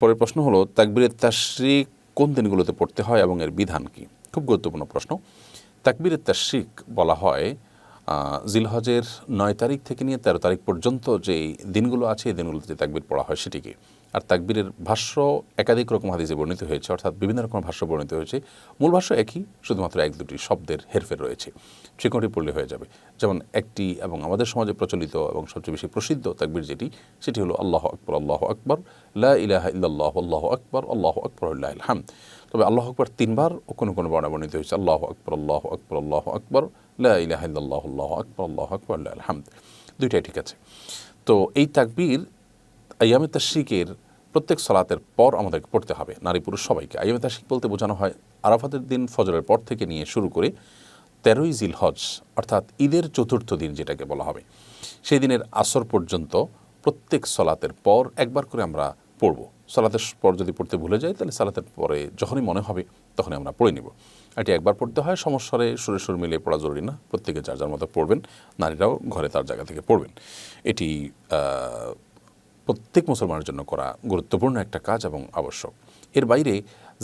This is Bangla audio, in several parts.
পরের প্রশ্ন হলো, তাকবীরের তাশরিক কোন দিনগুলোতে পড়তে হয় এবং এর বিধান কি? খুব গুরুত্বপূর্ণ প্রশ্ন। তাকবীরের তাশরিক বলা হয় জিলহজের নয় তারিখ থেকে নিয়ে তেরো তারিখ পর্যন্ত যে দিনগুলো আছে, এই দিনগুলোতে তাকবীর পড়া হয় সেটিকে। আর তাকবীরের ভাষ্য একাধিক রকম হাদিসে বর্ণিত হয়েছে অর্থাৎ বিভিন্ন রকম ভাষ্য বর্ণিত হয়েছে মূল ভাষ্য একই শুধুমাত্র এক দুটি শব্দের হেরফের রয়েছে সে কোনটি পড়লে হয়ে যাবে যেমন একটি এবং আমাদের সমাজে প্রচলিত এবং সবচেয়ে বেশি প্রসিদ্ধ তাকবীর যেটি সেটি হলো আল্লাহ আকবর আল্লাহ আকবর লা ইলাহা ইল্লাল্লাহ আল্লাহ আকবর আল্লাহ আকবর আল্লাহ হামদ তবে আল্লাহ আকবর তিনবার কোনো কোনো বর্ণা বর্ণিত হয়েছে আল্লাহ আকবর আল্লাহ আকবর আল্লাহ আকবর লা ইলাহা ইল্লাল্লাহ আল্লাহ আকবর আল্লাহ আকবর আল্লাহ হামদ দুইটাই ঠিক আছে তো এই তাকবীর আয়ামে তাশরিকের প্রত্যেক সলাতের পর আমাদেরকে পড়তে হবে, নারী পুরুষ সবাইকে। আয়ামে তাশরিক বলতে বোঝানো হয়, আরাফাতের দিন ফজরের পর থেকে নিয়ে শুরু করে তেরোই জিল হজ অর্থাৎ ঈদের চতুর্থ দিন যেটাকে বলা হবে, সেই দিনের আসর পর্যন্ত প্রত্যেক সলাতের পর একবার করে আমরা পড়ব। সালাতের পর যদি পড়তে ভুলে যাই, তাহলে সালাতের পরে যখনই মনে হবে, তখনই আমরা পড়ে নিব। এটি একবার পড়তে হয় সমস্যারে সুরে সুর মিলিয়ে পড়া জরুরি না, প্রত্যেকে যার যার মতো পড়বেন, নারীরাও ঘরে তার জায়গা থেকে পড়বেন। এটি প্রত্যেক মুসলমানের জন্য করা গুরুত্বপূর্ণ একটা কাজ এবং আবশ্যক। এর বাইরে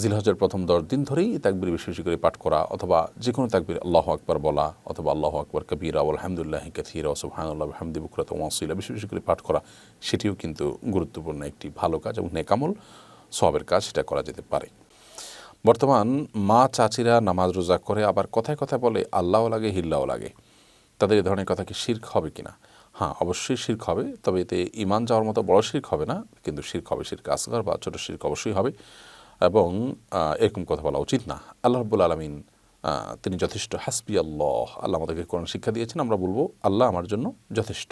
জিলহজের প্রথম দশ দিন ধরেই তাকবির বেশি বেশি করে পাঠ করা অথবা যে কোনো তাকবির আল্লাহ আকবর বলা অথবা আল্লাহ আকবর কবির আলহামদুলিল্লাহ কাথির সুবহানাল্লাহ হামদি বুকরাত ওয়াসিলা বেশি বেশি করে পাঠ করা, সেটিও কিন্তু গুরুত্বপূর্ণ একটি ভালো কাজ এবং নেকামল সবের কাজ সেটা করা যেতে পারে। বর্তমান মা চাচিরা নামাজ রোজা করে আবার কথায় কথায় বলে, আল্লাহও লাগে, হিল্লাও লাগে। তাদের এই ধরনের কথা কি শির্ক হবে কিনা? হ্যাঁ অবশ্যই শির্ক হবে। তবে এতে ইমান যাওয়ার মতো বড় শির্ক হবে না, কিন্তু শির্ক হবে শির্ক আসগর বা ছোটো শির্ক অবশ্যই হবে এবং এরকম কথা বলা উচিত না। আল্লাহ রব্বুল আলমিন তিনি যথেষ্ট হাসবি আল্লাহ। আল্লাহ আমাদেরকে কোরআন শিক্ষা দিয়েছেন, আমরা বলব আল্লাহ আমার জন্য যথেষ্ট।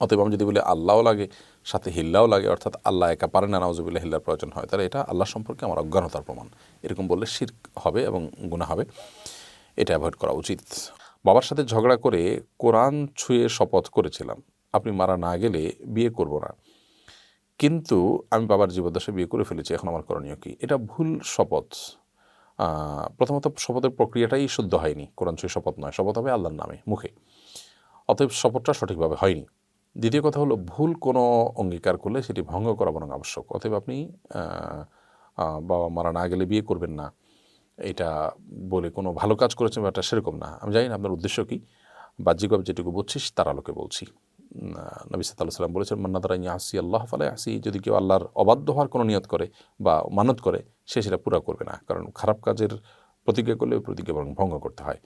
অতএব আমি যদি বলি আল্লাহও লাগে, সাথে হিল্লাও লাগে, অর্থাৎ আল্লাহ একা পারে না, নাউজুবিল্লাহ হিল্লার প্রয়োজন হয়, তাহলে এটা আল্লাহ সম্পর্কে আমার অজ্ঞানতার প্রমাণ। এরকম বললে শির্ক হবে এবং গুণা হবে, এটা অ্যাভয়েড করা উচিত। বাবার সাথে ঝগড়া করে কোরআন ছুঁয়ে শপথ করেছিলাম। আপনি মারা না গেলে বিয়ে করব না। কিন্তু আমি বাবার জীবদ্দশায় বিয়ে করে ফেলেছি, এখন আমার করণীয় কি? এটা ভুল শপথ। প্রথমত শপথের প্রক্রিয়াটাই শুদ্ধ হয়নি। কোরআন ছুঁয়ে শপথ নয়, শপথ হবে আল্লাহর নামে, মুখে। অতএব শপথটা সঠিকভাবে হয়নি। দ্বিতীয় কথা হলো, ভুল কোনো অঙ্গীকার করলে সেটি ভঙ্গ করা বরং আবশ্যক। অতএব আপনি বাবা মারা না গেলে বিয়ে করবেন না। এটা বলে কোনো ভালো কাজ করেছেন ব্যাপারটা সেরকম না। আমি জানি না আপনার উদ্দেশ্য কী। বাহ্যিকভাবে যেটুকু বলছিস তার আলোকে বলছি। নবী সাল্লাহ সাল্লাম বলেছেন মান্না তারা আসি আল্লাহ ফালে আসি যদি কেউ আল্লাহর অবাধ্য হওয়ার কোনো নিয়ত করে বা মানত করে, সে সেটা পুরা করবে না। কারণ খারাপ কাজের প্রতিজ্ঞা করলে ওই প্রতিজ্ঞা বরং ভঙ্গ করতে হয়।